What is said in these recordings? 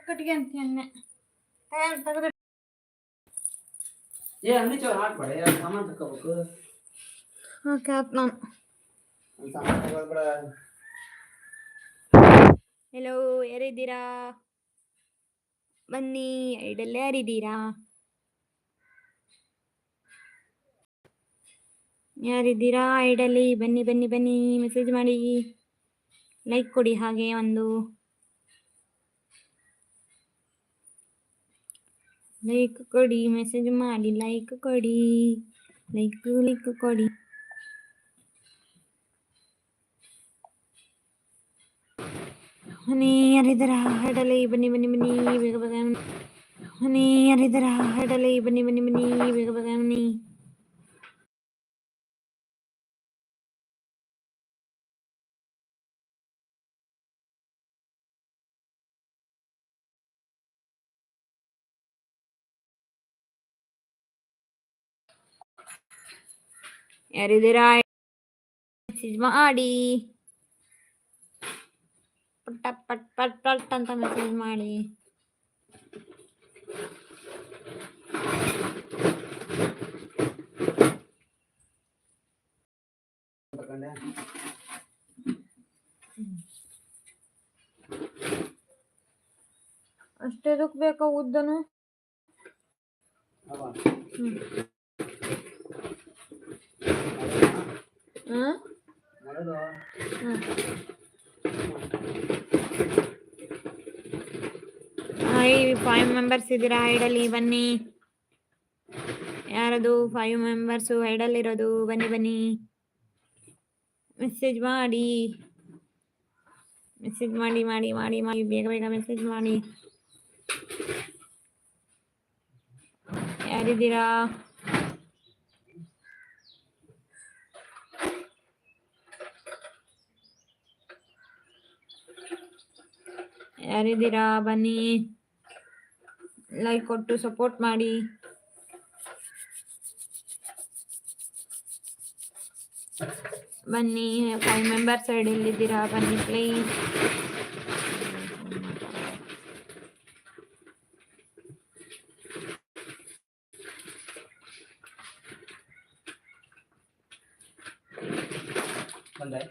ಕಟ್ಟಿಗೆ ಅಂತ ಎಣ್ಣೆ ತೆಗೆದು ಏ ಅಂಗಡಿ ಚೌರ್ ಹಾಕ್ಬೇಡ ಏ ಸಾಮಾನು ತಗೋಬೇಕು ಓಕೆ ಆಯ್ತು ನಾನು. ಒಂದು ಸಾಮಾನು ತಗೋಬೇಡ ಹೆಲೋ ಯಾರಿದ್ದೀರಾ? ಬನ್ನಿ ಐಡಲ್ ಯಾರಿದ್ದೀರಾ? ಯಾರಿದ್ದೀರಾ? ಐಡಲ್ಲಿ ಬನ್ನಿ ಬನ್ನಿ ಬನ್ನಿ ಮೆಸೇಜ್ ಮಾಡಿ. ಲೈಕ್ ಕೊಡಿ ಹಾಗೆ ಒಂದು. ಲೈಕ್ ಕೊಡಿ ಮೆಸೇಜ್ ಮಾಡಿ, ಲೈಕ್ ಕೊಡಿ, ಲೈಕ್ ಲೈಕ್ ಕೊಡಿ. ಹನಿ ಯಾರಿದ್ದಾರ ಹರಡಲಿ ಬನ್ನಿ ಬನ್ನಿ ಬನ್ನಿ, ಬೇಗ ಬೇಗ ಬನ್ನಿ. ಹನಿ ಯಾರಿದ್ದಾರ ಹರಡಲಿ ಬನ್ನಿ ಬನ್ನಿ ಬನ್ನಿ, ಬೇಗ ಬೇಗ ಬನ್ನಿ ಯಾರಿದ್ದೀರಾ ಮೆಸೇಜ್ ಮಾಡಿ ಪಟ್ಟ ಪಟ್ ಪಟ್ ಪಟ್ ಅಂತ ಮೆಸೇಜ್ ಮಾಡಿ ತಗೊಂಡೆ ಅಷ್ಟೇದಕ್ಕೆ ಬೇಕಾ ಉದ್ದನು? ಅವ ಹ್ಮ್ ಹಾಂ ಮಾಡೋದು ಹಾಯ್ ಫೈವ್ ಮೆಂಬರ್ಸ್ ಇದ್ದೀರಾ ಹೈಡಲ್ಲಿ ಬನ್ನಿ. ಯಾರದು? ಫೈವ್ ಮೆಂಬರ್ಸು ಐಡಲ್ಲಿ ಇರೋದು? ಬನ್ನಿ ಬನ್ನಿ. ಮೆಸೇಜ್ ಮಾಡಿ. ಮೆಸೇಜ್ ಮಾಡಿ ಮಾಡಿ ಮಾಡಿ ಮಾಡಿ. ಬೇಗ ಬೇಗ ಮೆಸೇಜ್ ಮಾಡಿ. ಯಾರಿದ್ದೀರಾ? ಯಾರಿದ್ದೀರಾ? ಬನ್ನಿ. ಲೈಕ್ ಕೊಟ್ಟು ಸಪೋರ್ಟ್ ಮಾಡಿ. ಬನ್ನಿ ಫೈವ್ ಮೆಂಬರ್ಸ್ ಸೈಡ್ ಇಲ್ಲಿದ್ದೀರಾ ಬನ್ನಿ ಪ್ಲೀಸ್ ಬಂದೆ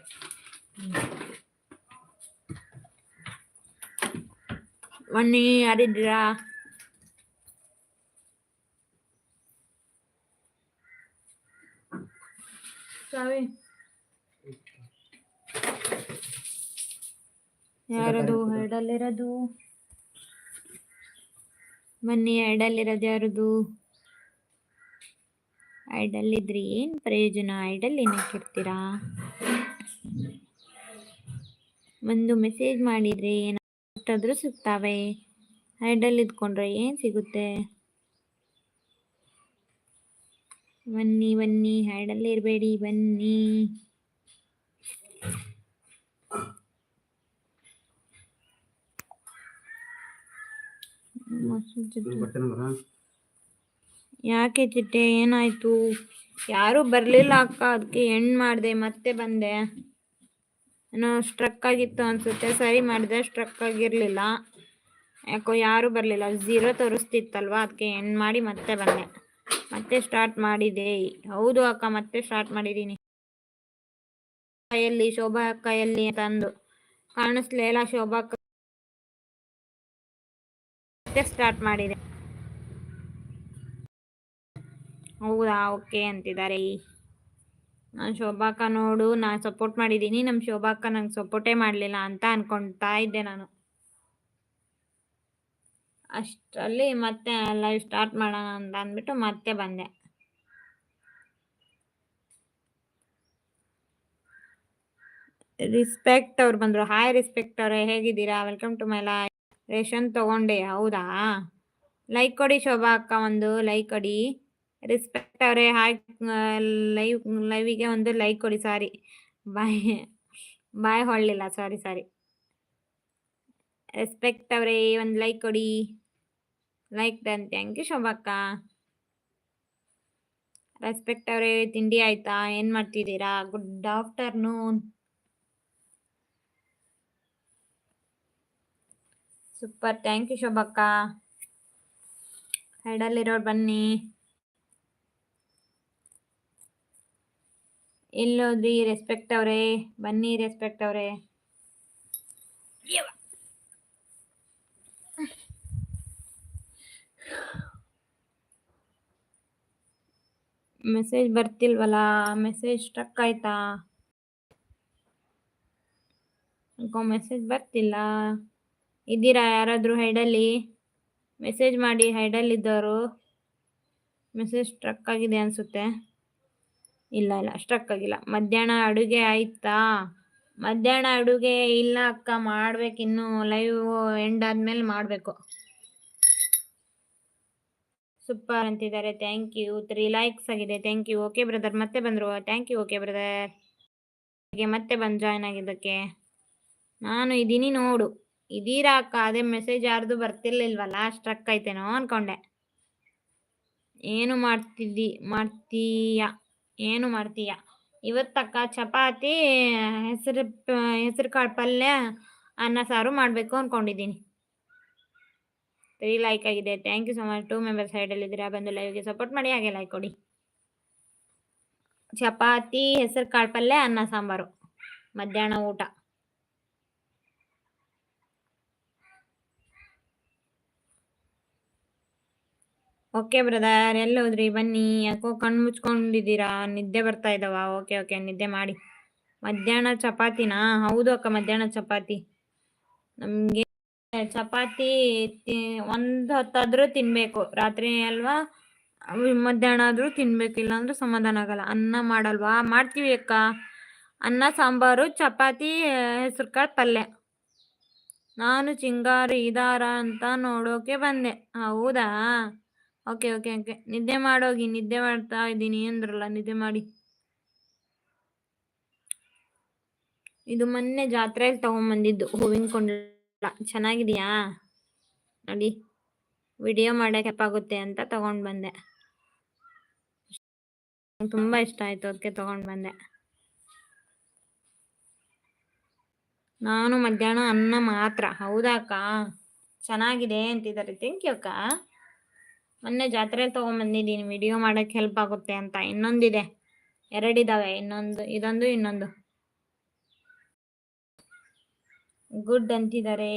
ಬನ್ನಿ ಯಾರಿದ್ದೀರಾ ಚಾವಿ ಯಾರದು ಎರಡಲ್ಲಿರೋದು ಬನ್ನಿ ಎರಡಲ್ಲಿರೋದು ಯಾರದು ಐಡಲ್ ಇದ್ರಿ ಏನು ಪ್ರಯೋಜನ ಐಡಲ್ ಏನಕ್ಕೆ ಇರ್ತೀರಾ ಒಂದು ಮೆಸೇಜ್ ಮಾಡಿದ್ರೆ ಏನಾದ್ರೂ ಸಿಗ್ತಾವೆ. ಐಡಲ್ ಇದ್ಕೊಂಡ್ರೆ ಏನು ಸಿಗುತ್ತೆ? ಬನ್ನಿ ಬನ್ನಿ ಹೈಡಲ್ಲಿ ಇರಬೇಡಿ, ಬನ್ನಿ. ಯಾಕೆ ಚಿಟ್ಟೆ? ಏನಾಯ್ತು? ಯಾರು ಬರ್ಲಿಲ್ಲ ಅಕ್ಕ ಅದಕ್ಕೆ ಎಂಡ್ ಮಾಡ್ದೆ, ಮತ್ತೆ ಬಂದೆ. ಏನೋ ಸ್ಟ್ರಕ್ ಆಗಿತ್ತು ಅನ್ಸುತ್ತೆ. ಸರಿ ಮಾಡಿದೆ ಸ್ಟ್ರಕ್ ಆಗಿರಲಿಲ್ಲ. ಯಾಕೋ ಯಾರು ಬರಲಿಲ್ಲ. ಝೀರೋ ತೋರಿಸ್ತಿತ್ತಲ್ವಾ? ಅದಕ್ಕೆ ಎಂಡ್ ಮಾಡಿ ಮತ್ತೆ ಬಂದೆ. ಮತ್ತೆ ಸ್ಟಾರ್ಟ್ ಮಾಡಿದೆ. ಹೌದು ಅಕ್ಕ, ಮತ್ತೆ ಸ್ಟಾರ್ಟ್ ಮಾಡಿದ್ದೀನಿ. ಕೈಯಲ್ಲಿ ಶೋಭಾ ಅಕ್ಕ ಎಲ್ಲಿ ತಂದು ಕಾಣಿಸ್ಲೇ ಇಲ್ಲ ಶೋಭಾ ಅಕ್ಕ. ಮತ್ತೆ ಸ್ಟಾರ್ಟ್ ಮಾಡಿದೆ. ಹೌದಾ? ಓಕೆ ಅಂತಿದ್ದಾರೆ. ನಾನು ಶೋಭಾಕ ನೋಡು ನಾನು ಸಪೋರ್ಟ್ ಮಾಡಿದ್ದೀನಿ ನಮ್ಮ ಶೋಭಾಕ ನಂಗೆ ಸಪೋರ್ಟೇ ಮಾಡಲಿಲ್ಲ ಅಂತ ಅನ್ಕೊಳ್ತಾ ಇದ್ದೆ ನಾನು. ಅಷ್ಟರಲ್ಲಿ ಮತ್ತೆ ಲೈವ್ ಸ್ಟಾರ್ಟ್ ಮಾಡೋಣ ಅಂತ ಅಂದ್ಬಿಟ್ಟು ಮತ್ತೆ ಬಂದೆ. ರಿಸ್ಪೆಕ್ಟ್ ಅವ್ರು ಬಂದರು. ಹಾಯ್ ರಿಸ್ಪೆಕ್ಟ್ ಅವರೇ, ಹೇಗಿದ್ದೀರಾ? ವೆಲ್ಕಮ್ ಟು ಮೈ ಲೈ ರೇಷನ್ ತಗೊಂಡೆ, ಹೌದಾ? ಲೈಕ್ ಕೊಡಿ ಶೋಭಾ ಅಕ್ಕ ಒಂದು ಲೈಕ್ ಕೊಡಿ. ರಿಸ್ಪೆಕ್ಟ್ ಅವರೇ, ಹಾಯ್ ಲೈವ್, ಲೈವಿಗೆ ಒಂದು ಲೈಕ್ ಕೊಡಿ, ಸಾರಿ. ಬಾಯ್ ಬಾಯ್ ಹೊಳ್ಳಿಲ್ಲ, ಸಾರಿ ಸಾರಿ. ರೆಸ್ಪೆಕ್ಟ್ ಅವರೇ, ಒಂದು ಲೈಕ್ ಕೊಡಿ. ಲೈಕ್ ಡನ್, ಥ್ಯಾಂಕ್ ಯು ಶೋಭಕ್ಕ. ರೆಸ್ಪೆಕ್ಟ್ ಅವರೇ, ತಿಂಡಿ ಆಯ್ತಾ? ಏನು ಮಾಡ್ತಿದ್ದೀರಾ? Good afternoon. Super thank you ಶೋಭಕ್ಕ. ಹೈಡಲ್ಲಿರೋರು ಬನ್ನಿ. ಎಲ್ಲೋದ್ರಿ ರೆಸ್ಪೆಕ್ಟ್ ಅವರೇ, ಬನ್ನಿ ರೆಸ್ಪೆಕ್ಟ್ ಅವರೇ. ಮೆಸೇಜ್ ಬರ್ತಿಲ್ವಲ್ಲ ಮೆಸೇಜ್ ಸ್ಟ್ರಕ್ ಆಯ್ತಾ? ಮೆಸೇಜ್ ಬರ್ತಿಲ್ಲ. ಇದ್ದೀರಾ ಯಾರಾದರೂ ಹೈಡಲ್ಲಿ ಮೆಸೇಜ್ ಮಾಡಿ ಹೈಡಲ್ಲಿದ್ದವರು ಮೆಸೇಜ್ ಸ್ಟ್ರಕ್ ಆಗಿದೆ ಅನಿಸುತ್ತೆ. ಇಲ್ಲ ಇಲ್ಲ ಸ್ಟ್ರಕ್ ಆಗಿಲ್ಲ ಮಧ್ಯಾಹ್ನ ಅಡುಗೆ ಆಯ್ತಾ? ಮಧ್ಯಾಹ್ನ ಅಡುಗೆ ಇಲ್ಲ ಅಕ್ಕ, ಮಾಡ್ಬೇಕು. ಇನ್ನು ಲೈವ್ ಎಂಡ್ ಆದ್ಮೇಲೆ ಮಾಡಬೇಕು. ಸೂಪರ್ ಅಂತಿದ್ದಾರೆ. ಥ್ಯಾಂಕ್ ಯು ತ್ರೀ ಲೈಕ್ಸ್ ಆಗಿದೆ. ಥ್ಯಾಂಕ್ ಯು ಓಕೆ ಬ್ರದರ್ ಮತ್ತೆ ಬಂದರು. ಥ್ಯಾಂಕ್ ಯು ಓಕೆ ಬ್ರದರ್ ಮತ್ತೆ ಬಂದು ಜಾಯ್ನ್ ಆಗಿದ್ದಕ್ಕೆ. ನಾನು ಇದೀನಿ ನೋಡು. ಇದೀರಾ ಅಕ್ಕ? ಅದೇ ಮೆಸೇಜ್ ಯಾರ್ದು ಬರ್ತಿರ್ಲಿಲ್ವಲ್ಲ ಸ್ಟ್ರಕ್ ಆಯ್ತೇನೋ ಅನ್ಕೊಂಡೆ. ಏನು ಮಾಡ್ತಿದ್ದಿ ಮಾಡ್ತೀಯ? ಏನು ಮಾಡ್ತೀಯ? ಇವತ್ತಕ್ಕ ಚಪಾತಿ, ಹೆಸರು ಹೆಸರು ಕಾಳು ಪಲ್ಯ, ಅನ್ನ ಸಾರು ಮಾಡಬೇಕು ಅಂದ್ಕೊಂಡಿದ್ದೀನಿ ತ್ರೀ ಲೈಕ್ ಆಗಿದೆ. Thank you so much two members ಸೈಡಲ್ಲಿದ್ದೀರಾ ಬಂದು ಲೈವ್ಗೆ ಸಪೋರ್ಟ್ ಮಾಡಿ, ಹಾಗೆ ಲೈಕ್ ಕೊಡಿ. ಚಪಾತಿ, ಹೆಸರು ಕಾಳು ಪಲ್ಯ, ಅನ್ನ ಸಾಂಬಾರು. ಮಧ್ಯಾಹ್ನ ಊಟ. ಓಕೆ ಬ್ರದರ್ ಎಲ್ಲಿ ಹೋದ್ರಿ? ಬನ್ನಿ. ಯಾಕೋ ಕಣ್ಣು ಮುಚ್ಕೊಂಡಿದ್ದೀರಾ? ನಿದ್ದೆ ಬರ್ತಾ ಇದಾವ. ಓಕೆ ಓಕೆ ನಿದ್ದೆ ಮಾಡಿ. ಮಧ್ಯಾಹ್ನ ಚಪಾತಿನಾ? ಹೌದು ಅಕ್ಕ, ಮಧ್ಯಾಹ್ನ ಚಪಾತಿ. ನಮಗೆ ಚಪಾತಿ ಒಂದ್ ಹೊತ್ತಾದ್ರೂ ತಿನ್ಬೇಕು. ರಾತ್ರಿ ಅಲ್ವಾ? ಮಧ್ಯಾಹ್ನ ಆದ್ರೂ ತಿನ್ಬೇಕು. ಇಲ್ಲಾಂದ್ರೆ ಸಮಾಧಾನ ಆಗಲ್ಲ. ಅನ್ನ ಮಾಡಲ್ವಾ? ಮಾಡ್ತೀವಿ ಅಕ್ಕ. ಅನ್ನ, ಸಾಂಬಾರು, ಚಪಾತಿ ಹೆಸರು ಕಾಳು ಪಲ್ಯ. ನಾನು ಚಿಂಗಾರಿ, ಇದಾರ ಅಂತ ನೋಡೋಕೆ ಬಂದೆ. ಹೌದಾ? Okay okay okay. ನಿದ್ದೆ ಮಾಡೋಗಿ, ನಿದ್ದೆ ಮಾಡ್ತಾ ಇದ್ದೀನಿ ಅಂದ್ರಲ್ಲ, ನಿದ್ದೆ ಮಾಡಿ. ಇದು ಮೊನ್ನೆ ಜಾತ್ರೆಯಲ್ಲಿ ತಗೊಂಬಂದಿದ್ದು ಹೂವಿನ ಕೊಂಡಲ. ಚೆನ್ನಾಗಿದೆಯಾ? ನೋಡಿ, ವಿಡಿಯೋ ಮಾಡಕ್ಕೆ ಆಗುತ್ತೆ ಅಂತ ತಗೊಂಡು ಬಂದೆ ತುಂಬಾ ಇಷ್ಟ ಆಯ್ತು ಅದಕ್ಕೆ ತಗೊಂಡು ಬಂದೆ ನಾನು ಮಧ್ಯಾಹ್ನ ಅನ್ನ ಮಾತ್ರ. ಹೌದಾ ಅಕ್ಕ? ಚೆನ್ನಾಗಿದೆ ಅಂತಿದ್ದಾರೆ. ಥ್ಯಾಂಕ್ ಯು ಅಕ್ಕ. ಮೊನ್ನೆ ಜಾತ್ರೆ ತಗೊಂಬಂದಿದ್ದೀನಿ. ವಿಡಿಯೋ ಮಾಡಕ್ಕೆ ಹೆಲ್ಪ್ ಆಗುತ್ತೆ ಅಂತ. ಇನ್ನೊಂದಿದೆ. ಎರಡಿದಾವೆ. ಇನ್ನೊಂದು, ಇದೊಂದು, ಇನ್ನೊಂದು. ಗುಡ್ ಅಂತಿದ್ದಾರೆ.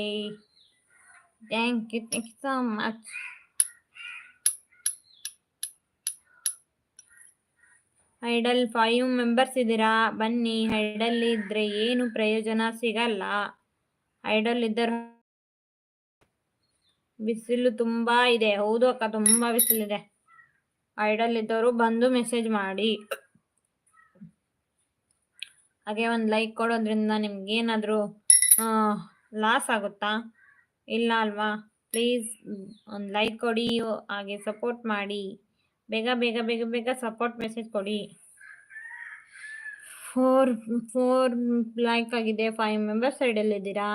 Thank you thank you so much hydel five members ಇದ್ದೀರಾ? ಬನ್ನಿ. ಹೈಡಲ್ ಇದ್ರೆ ಏನು ಪ್ರಯೋಜನ? ಸಿಗಲ್ಲ. ಐಡಲ್ ಇದ್ದರೆ ಬಿಸಿಲು ತುಂಬಾ ಇದೆ. ಹೌದು ಅಕ್ಕ, ತುಂಬಾ ಬಿಸಿಲಿದೆ. ಐಡಲ್ ಇದ್ದವರು ಬಂದು ಮೆಸೇಜ್ ಮಾಡಿ. ಹಾಗೆ ಒಂದು ಲೈಕ್ ಕೊಡೋದ್ರಿಂದ ನಿಮ್ಗೆ ಏನಾದರೂ ಲಾಸ್ ಆಗುತ್ತಾ? ಇಲ್ಲ ಅಲ್ವಾ? ಪ್ಲೀಸ್ ಒಂದು ಲೈಕ್ ಕೊಡಿ, ಹಾಗೆ ಸಪೋರ್ಟ್ ಮಾಡಿ. ಬೇಗ ಬೇಗ ಬೇಗ ಬೇಗ ಸಪೋರ್ಟ್ ಮೆಸೇಜ್ ಕೊಡಿ. ಫೋರ್ ಫೋರ್ ಲೈಕ್ ಆಗಿದೆ. ಫೈವ್ ಮೆಂಬರ್ಸ್ ಸೈಡಲ್ಲಿದ್ದೀರಾ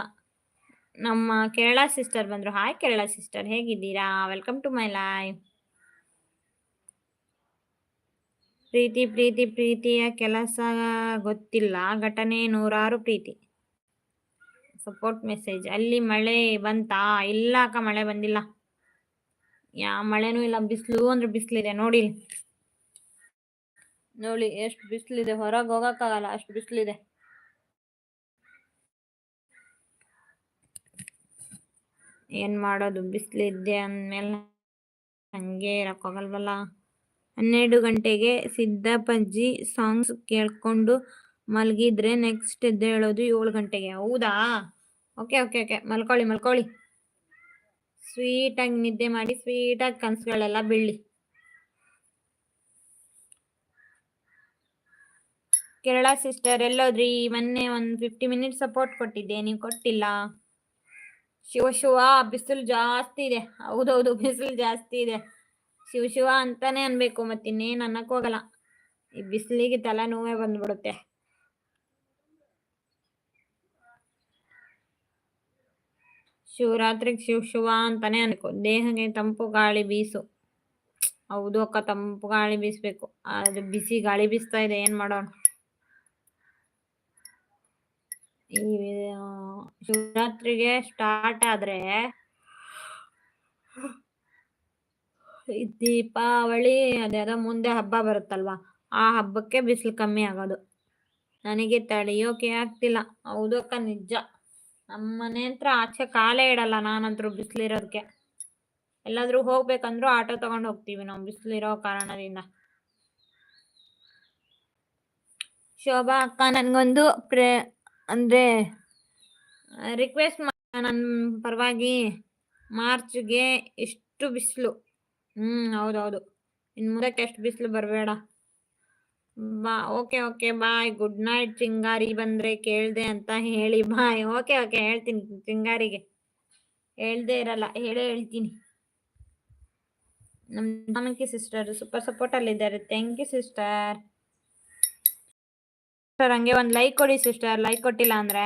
ನಮ್ಮ ಕೇರಳ ಸಿಸ್ಟರ್ ಬಂದ್ರು. ಹಾಯ್ ಕೇರಳ ಸಿಸ್ಟರ್ ಹೇಗಿದ್ದೀರಾ? ವೆಲ್ಕಮ್ ಟು ಮೈ ಲೈವ್ ಪ್ರೀತಿ ಪ್ರೀತಿ, ಪ್ರೀತಿಯ ಕೆಲಸ ಗೊತ್ತಿಲ್ಲ. ಘಟನೆ ನೂರಾರು ಪ್ರೀತಿ. ಸಪೋರ್ಟ್ ಮೆಸೇಜ್ ಅಲ್ಲಿ ಮಳೆ ಬಂತಾ? ಇಲ್ಲ ಅಕ್ಕ, ಮಳೆ ಬಂದಿಲ್ಲ. ಯಾ, ಮಳೆನೂ ಇಲ್ಲ. ಬಿಸಿಲು ಅಂದ್ರೆ ಬಿಸಿಲಿದೆ. ನೋಡಿ. ನೋಡಿ, ಎಷ್ಟು ಬಿಸಿಲಿದೆ. ಹೊರಗೆ ಹೋಗೋಕ್ಕಾಗಲ್ಲ. ಅಷ್ಟು ಬಿಸಿಲಿದೆ. ಏನ್ ಮಾಡೋದು? ಬಿಸಿಲಿದ್ದೆ ಅಂದಮೇಲೆ ಹಂಗೆ ಇರೋಕ್ಕಾಗಲ್ವಲ್ಲ ಹನ್ನೆರಡು ಗಂಟೆಗೆ ಸಿದ್ದಪ್ಪಜ್ಜಿ ಸಾಂಗ್ಸ್ ಕೇಳ್ಕೊಂಡು ಮಲಗಿದ್ರೆ ನೆಕ್ಸ್ಟ್ ಎದ್ದೇಳೋದು ಏಳು ಗಂಟೆಗೆ. ಹೌದಾ? ಓಕೆ ಓಕೆ ಓಕೆ ಮಲ್ಕೊಳ್ಳಿ ಮಲ್ಕೊಳ್ಳಿ. ಸ್ವೀಟಾಗಿ ನಿದ್ದೆ ಮಾಡಿ ಸ್ವೀಟಾಗಿ ಕನಸುಗಳೆಲ್ಲ ಬೀಳಿ ಕೇರಳ ಸಿಸ್ಟರ್ ಎಲ್ಲೋದ್ರಿ? ಮೊನ್ನೆ ಒಂದು ಫಿಫ್ಟಿ ಮಿನಿಟ್ಸ್ ಸಪೋರ್ಟ್ ಕೊಟ್ಟಿದ್ದೆ. ನೀವು ಕೊಟ್ಟಿಲ್ಲ? ಶಿವ ಶಿವ ಬಿಸಿಲು ಜಾಸ್ತಿ ಇದೆ. ಹೌದೌದು, ಬಿಸಿಲು ಜಾಸ್ತಿ ಇದೆ. ಶಿವ ಶಿವ ಅಂತಾನೆ ಅನ್ಬೇಕು ಮತ್ತಿನ್ನೇನು ಅನ್ನಕ್ ಹೋಗಲ್ಲ. ಈ ಬಿಸಿಲಿಗೆ ತಲೆ ನೋವೇ ಬಂದ್ಬಿಡುತ್ತೆ. ಶಿವರಾತ್ರಿಗೆ ಶಿವ ಶಿವ ಅಂತಾನೆ ಅನ್ಕೋ, ದೇಹಕ್ಕೆ ತಂಪು ಗಾಳಿ ಬೀಸು. ಹೌದು ಅಕ್ಕ, ತಂಪು ಗಾಳಿ ಬೀಸ್ಬೇಕು. ಅದು ಬಿಸಿ ಗಾಳಿ ಬೀಸ್ತಾ ಇದೆ, ಏನ್ ಮಾಡೋಣ? ಈ ಶಿವರಾತ್ರಿಗೆ ಸ್ಟಾರ್ಟ್ ಆದ್ರೆ ದೀಪಾವಳಿ ಅದ ಮುಂದೆ ಹಬ್ಬ ಬರುತ್ತಲ್ವಾ? ಆ ಹಬ್ಬಕ್ಕೆ ಬಿಸಿಲು ಕಮ್ಮಿ ಆಗೋದು. ನನಗೆ ತಡೆಯೋಕೆ ಆಗ್ತಿಲ್ಲ. ಹೌದಕ್ಕ ನಿಜ. ನಮ್ಮನೆ ಹತ್ರ ಆಚೆ ಕಾಲೇ ಇಡಲ್ಲ ನಾನಂತರೂ ಬಿಸಿಲಿರೋದಕ್ಕೆ ಎಲ್ಲಾದ್ರೂ ಹೋಗ್ಬೇಕಂದ್ರೂ ಆಟೋ ತಗೊಂಡು ಹೋಗ್ತೀವಿ ನಾವು ಬಿಸಿಲಿರೋ ಕಾರಣದಿಂದ. ಶೋಭಾ ಅಕ್ಕ, ನನಗೊಂದು ಪ್ರೇ ಅಂದರೆ ರಿಕ್ವೆಸ್ಟ್ ನನ್ನ ಪರವಾಗಿ ಮಾರ್ಚ್ಗೆ ಎಷ್ಟು ಬಿಸಿಲು? ಹ್ಞೂ ಹೌದೌದು. ಇನ್ನು ಮುಂದಕ್ಕೆ ಎಷ್ಟು ಬಿಸಿಲು ಬರಬೇಡ. ಬಾ, okay okay, bye. Good night Chingari ಬಂದರೆ ಕೇಳಿದೆ ಅಂತ ಹೇಳಿ, ಬಾಯ್. ಓಕೆ ಓಕೆ, ಹೇಳ್ತೀನಿ ಚಿಂಗಾರಿಗೆ. ಹೇಳ್ದೆ ಇರಲ್ಲ, ಹೇಳೇ ಹೇಳ್ತೀನಿ. ನಮ್ಮ ಸಿಸ್ಟರ್ ಸೂಪರ್ ಸಪೋರ್ಟಲ್ಲಿದ್ದಾರೆ ಥ್ಯಾಂಕ್ ಯು ಸಿಸ್ಟರ್ ಸರ್ ಹಂಗೆ ಒಂದು ಲೈಕ್ ಕೊಡಿ ಸಿಸ್ಟರ್ ಲೈಕ್ ಕೊಟ್ಟಿಲ್ಲ ಅಂದ್ರೆ.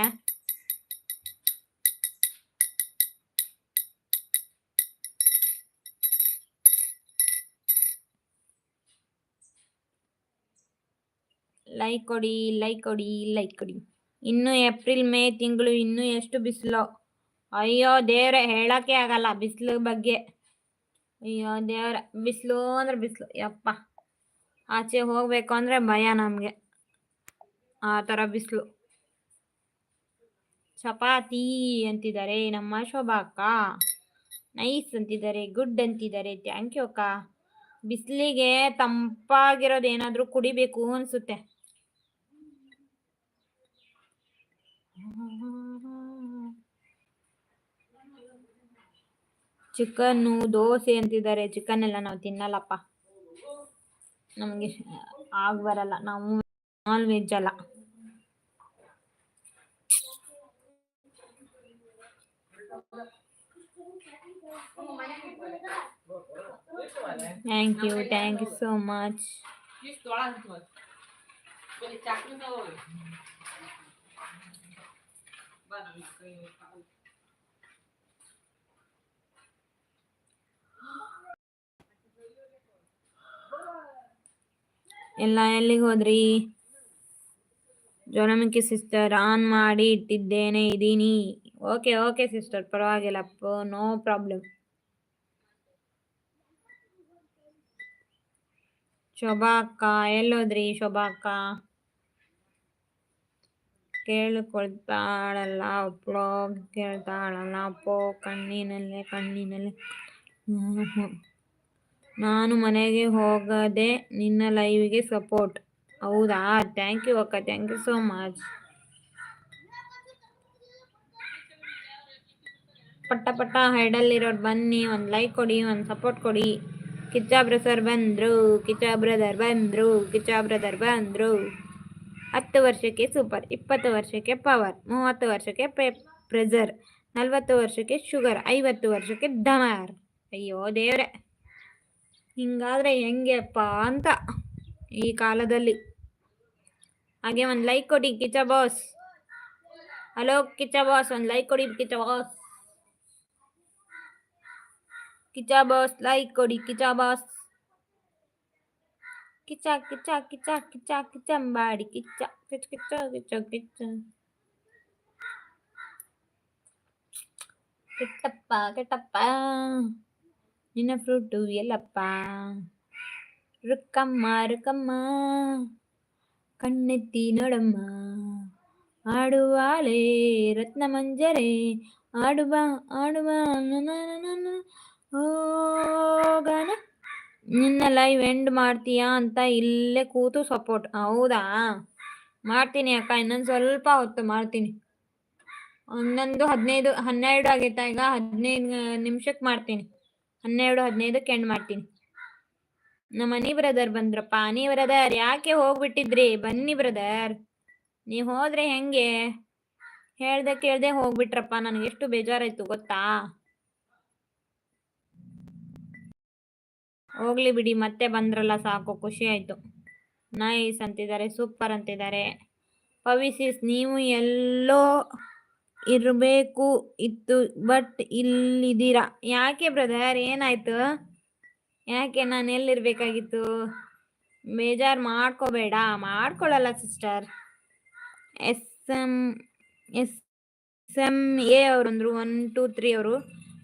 ಲೈಕ್ ಕೊಡಿ ಲೈಕ್ ಕೊಡಿ ಲೈಕ್ ಕೊಡಿ. ಇನ್ನು ಏಪ್ರಿಲ್, ಮೇ ತಿಂಗಳು ಇನ್ನು ಎಷ್ಟು ಬಿಸಿಲು? ಅಯ್ಯೋ, ದೇವ್ರೆ, ಹೇಳಕ್ಕೆ ಆಗಲ್ಲ ಬಿಸಿಲು ಬಗ್ಗೆ. ಅಯ್ಯೋ, ದೇವ್ರ, ಬಿಸಿಲು ಅಂದ್ರೆ ಬಿಸಿಲು. ಯಪ್ಪ. ಆಚೆ ಹೋಗ್ಬೇಕು ಅಂದ್ರೆ ಭಯ ನಮಗೆ. ಆ ತರ ಬಿಸಿಲು. ಚಪಾತಿ ಅಂತಿದ್ದಾರೆ, ನಮ್ಮ ಶೋಭಾ ಅಕ್ಕ. ನೈಸ್ ಅಂತಿದ್ದಾರೆ ಗುಡ್ ಅಂತಿದ್ದಾರೆ. ಥ್ಯಾಂಕ್ ಯು ಅಕ್ಕ. ಬಿಸಿಲಿಗೆ ತಂಪಾಗಿರೋದು ಏನಾದರೂ ಕುಡಿಬೇಕು ಅನ್ಸುತ್ತೆ. ಚಿಕನ್ನು ದೋಸೆ ಅಂತಿದ್ದಾರೆ ಚಿಕನ್ ಎಲ್ಲ ನಾವು ತಿನ್ನಲ್ಲಪ್ಪ. ನಮಗೆ ಆಗ ಬರಲ್ಲ, ನಾವು ನಾನ್ ವೆಜ್ ಅಲ್ಲ. Thank you thank you so much ಎಲ್ಲ ಎಲ್ಲಿಗೆ ಹೋದ್ರಿ ಜ್ವಾಲಾಮುಖಿ ಸಿಸ್ಟರ್ ಆನ್ ಮಾಡಿ ಇಟ್ಟಿದ್ದೇನೆ ಇದ್ದೀನಿ ಓಕೆ ಓಕೆ ಸಿಸ್ಟರ್ ಪರವಾಗಿಲ್ಲ. ನೋ ಪ್ರಾಬ್ಲಮ್ ಶೋಭಾ ಅಕ್ಕ ಎಲ್ಲೋದ್ರಿ ಶೋಭಾ ಅಕ್ಕ ಕೇಳಿಕೊಳ್ತಾಳಲ್ಲ ಒಬ್ಳೋ ಕೇಳ್ತಾಳಲ್ಲ ಅಪ್ಪೋ, ಕಣ್ಣಿನಲ್ಲೇ ಕಣ್ಣಿನಲ್ಲೇ. ನಾನು ಮನೆಗೆ ಹೋಗದೆ ನಿನ್ನ ಲೈವ್ಗೆ ಸಪೋರ್ಟ್ ಹೌದಾ? ಥ್ಯಾಂಕ್ ಯು ಅಕ್ಕ ಥ್ಯಾಂಕ್ ಯು ಸೋ ಮಚ್ ಪಟ್ಟ ಪಟ್ಟ ಹೈಡಲ್ಲಿರೋರು ಬನ್ನಿ, ಒಂದು ಲೈಕ್ ಕೊಡಿ, ಒಂದು ಸಪೋರ್ಟ್ ಕೊಡಿ. ಕಿಚ್ಚ ಬ್ರಸರ್ ಬಂದರು ಕಿಚ್ಚ ಬ್ರದರ್ ಬಂದರು ಕಿಚ್ಚ ಬ್ರದರ್ ಬಂದರು. ಹತ್ತು ವರ್ಷಕ್ಕೆ ಸೂಪರ್ ಇಪ್ಪತ್ತು ವರ್ಷಕ್ಕೆ ಪವರ್ ಮೂವತ್ತು ವರ್ಷಕ್ಕೆ ಪೆ ಪ್ರೆಸರ್ ನಲ್ವತ್ತು ವರ್ಷಕ್ಕೆ ಶುಗರ್ ಐವತ್ತು ವರ್ಷಕ್ಕೆ ಡಮಾರ್ ಅಯ್ಯೋ ದೇವ್ರೆ, ಹಿಂಗಾದ್ರೆ ಹೆಂಗೆಪ್ಪ ಅಂತ ಈ ಕಾಲದಲ್ಲಿ. ಹಾಗೆ ಒಂದು ಲೈಕ್ ಕೊಡಿ Kichcha boss hello Kichcha boss ಒಂದು ಲೈಕ್ ಕೊಡಿ Kichcha boss Kichcha boss like ಕೊಡಿ ಕಿಚ್ಚ ಬಾಸ್ ಕಿಚ್ಚ ಕಿಚ್ಚ ಕಿಚ್ಚ ಕಿಚ್ಚ ಕಿಚ್ಚಂಬಾಡಿ ಕಿಚ್ಚ ಕಿಚ್ಚ ಕಿಚ್ಚ ಕಿಚ್ಚ ಕಿಚ್ಚ ಕೆಟ್ಟಪ್ಪ ಕೆಟ್ಟಪ್ಪ ನಿನ್ನ ಫ್ರೂಟು ಎಲ್ಲಪ್ಪ ರುಕ್ಕಮ್ಮ ರುಕ್ಕಮ್ಮ ಕಣ್ಣೆತ್ತಿ ನೋಡಮ್ಮ ಆಡುವಾಳೆ ರತ್ನ ಮಂಜರೆ ಆಡುವ ಆಡುವ ಹೋಗಣ. ನಿನ್ನ ಲೈವ್ ಎಂಡ್ ಮಾಡ್ತೀಯಾ ಅಂತ ಇಲ್ಲೇ ಕೂತು ಸಪೋರ್ಟ್ ಹೌದಾ? ಮಾಡ್ತೀನಿ ಅಕ್ಕ, ಇನ್ನೊಂದು ಸ್ವಲ್ಪ ಹೊತ್ತು ಮಾಡ್ತೀನಿ. ಒಂದೊಂದು ಹದಿನೈದು, ಹನ್ನೆರಡು ಆಗೈತಾ ಈಗ? ಹದಿನೈದು ನಿಮಿಷಕ್ಕೆ ಮಾಡ್ತೀನಿ. ಹನ್ನೆರಡು, ಹದಿನೈದಕ್ಕೆ ಎಂಡ್ ಮಾಡ್ತೀನಿ. ನಮ್ಮ ಮನಿ ಬ್ರದರ್ ಬಂದ್ರಪ್ಪ. ನೀ ಬ್ರದರ್ ಯಾಕೆ ಹೋಗ್ಬಿಟ್ಟಿದ್ರಿ? ಬನ್ನಿ ಬ್ರದರ್ ನೀವು ಹೋದ್ರೆ ಹೆಂಗೆ? ಹೇಳ್ದೆ ಕೇಳ್ದೆ ಹೋಗ್ಬಿಟ್ರಪ್ಪ. ನನಗೆ ಎಷ್ಟು ಬೇಜಾರಾಯ್ತು ಗೊತ್ತಾ? ಹೋಗ್ಲಿ ಬಿಡಿ, ಮತ್ತೆ ಬಂದ್ರಲ್ಲ ಸಾಕು. ಖುಷಿ ಆಯ್ತು. ನೈಸ್ ಅಂತಿದ್ದಾರೆ, ಸೂಪರ್ ಅಂತಿದ್ದಾರೆ. ಪವಿಸಿಸ್ ನೀವು ಎಲ್ಲೋ ಇರಬೇಕು, ಇತ್ತು, ಬಟ್ ಇಲ್ಲಿದ್ದೀರಾ? ಯಾಕೆ ಬ್ರದರ್, ಏನಾಯ್ತು? ಯಾಕೆ ನಾನು ಎಲ್ಲಿರ್ಬೇಕಾಗಿತ್ತು? ಬೇಜಾರು ಮಾಡ್ಕೋಬೇಡ ಮಾಡ್ಕೊಳ್ಳಲ್ಲ sister. S M S M A ಅವರು ಅಂದರು ಒನ್ ಟೂ ತ್ರೀ ಅವರು.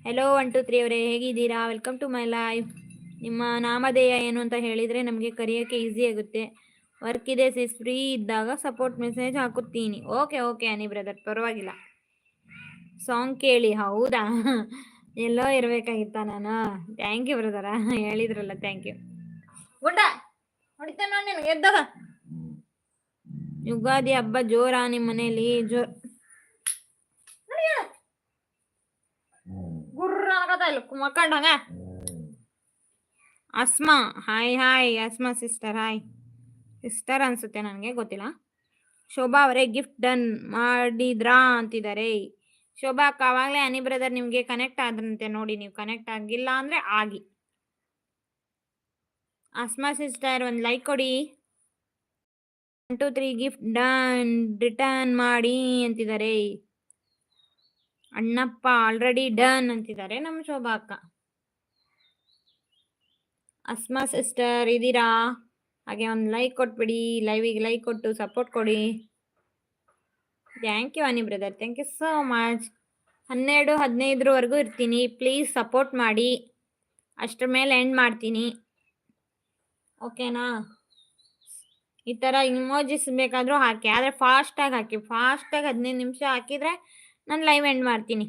ಹೆಲೋ ಒನ್ ಟೂ ತ್ರೀ ಅವರೇ, ಹೇಗಿದ್ದೀರಾ? ವೆಲ್ಕಮ್ ಟು ಮೈ ಲೈಫ್ ನಿಮ್ಮ ನಾಮಧೇಯ ಏನು ಅಂತ ಹೇಳಿದರೆ ನಮಗೆ ಕರೆಯೋಕ್ಕೆ ಈಸಿ ಆಗುತ್ತೆ. ವರ್ಕ್ ಇದೆ ಸಿಸ್ ಫ್ರೀ ಇದ್ದಾಗ ಸಪೋರ್ಟ್ ಮೆಸೇಜ್ ಹಾಕುತ್ತೀನಿ. ಓಕೆ ಓಕೆ ಅನಿ ಬ್ರದರ್ ಪರವಾಗಿಲ್ಲ. ಸಾಂಗ್ ಕೇಳಿ, ಹೌದಾ? ಎಲ್ಲೋ ಇರಬೇಕಾಗಿತ್ತ ನಾನು? ಥ್ಯಾಂಕ್ ಯು ಬ್ರದರ ಹೇಳಿದ್ರಲ್ಲ ಥ್ಯಾಂಕ್ ಯು ಗುಡ್ಡ ಹೊಡಿತೇನೆ ನೋಡಿ ನಿನಗೆ ಯುಗಾದಿ ಹಬ್ಬ ಜೋರಾ ನಿಮ್ಮ ಮನೇಲಿ ಜೋರ್ ಗುರ್ರ ಮಕ್ಕಂಡಂಗ. Asma, hi hi, Asma sister hi. Sister ಅನ್ಸುತ್ತೆ ನನಗೆ, ಗೊತ್ತಿಲ್ಲ. ಶೋಭಾ ಅವರೇ ಗಿಫ್ಟ್ ಡನ್ ಮಾಡಿದ್ರಾ ಅಂತಿದ್ದಾರೆ. ಶೋಭಾ ಅಕ್ಕ, ಅವಾಗಲೇ ಅನಿ ಬ್ರದರ್ ನಿಮಗೆ ಕನೆಕ್ಟ್ ಆದ್ರಂತೆ ನೋಡಿ, ನೀವು ಕನೆಕ್ಟ್ ಆಗಿಲ್ಲ ಅಂದರೆ ಆಗಿ. ಅಸ್ಮಾ ಸಿಸ್ಟರ್ ಒಂದು ಲೈಕ್ ಕೊಡಿ. One two three gift done return ಮಾಡಿ ಅಂತಿದ್ದಾರೆ. ಅಣ್ಣಪ್ಪ ಆಲ್ರೆಡಿ ಡನ್ ಅಂತಿದ್ದಾರೆ ನಮ್ಮ ಶೋಭಾ ಅಕ್ಕ. ಅಸ್ಮಾ ಸಿಸ್ಟರ್ ಇದ್ದೀರಾ? ಹಾಗೆ ಒಂದು ಲೈಕ್ ಕೊಟ್ಬಿಡಿ ಲೈವಿಗೆ ಲೈಕ್ ಕೊಟ್ಟು ಸಪೋರ್ಟ್ ಕೊಡಿ. Thank you Ani brother thank you so much ಹನ್ನೆರಡು, ಹದಿನೈದರವರೆಗೂ ಇರ್ತೀನಿ ಪ್ಲೀಸ್ ಸಪೋರ್ಟ್ ಮಾಡಿ. ಅಷ್ಟರ ಮೇಲೆ ಎಂಡ್ ಮಾಡ್ತೀನಿ. ಓಕೆನಾ ಈ ಥರ ಇಮೋಜಿಸ್ ಬೇಕಾದರೂ ಹಾಕಿ, ಆದರೆ ಫಾಸ್ಟಾಗಿ ಹಾಕಿ ಫಾಸ್ಟಾಗಿ ಹದಿನೈದು ನಿಮಿಷ ಹಾಕಿದರೆ ನಾನು ಲೈವ್ ಎಂಡ್ ಮಾಡ್ತೀನಿ.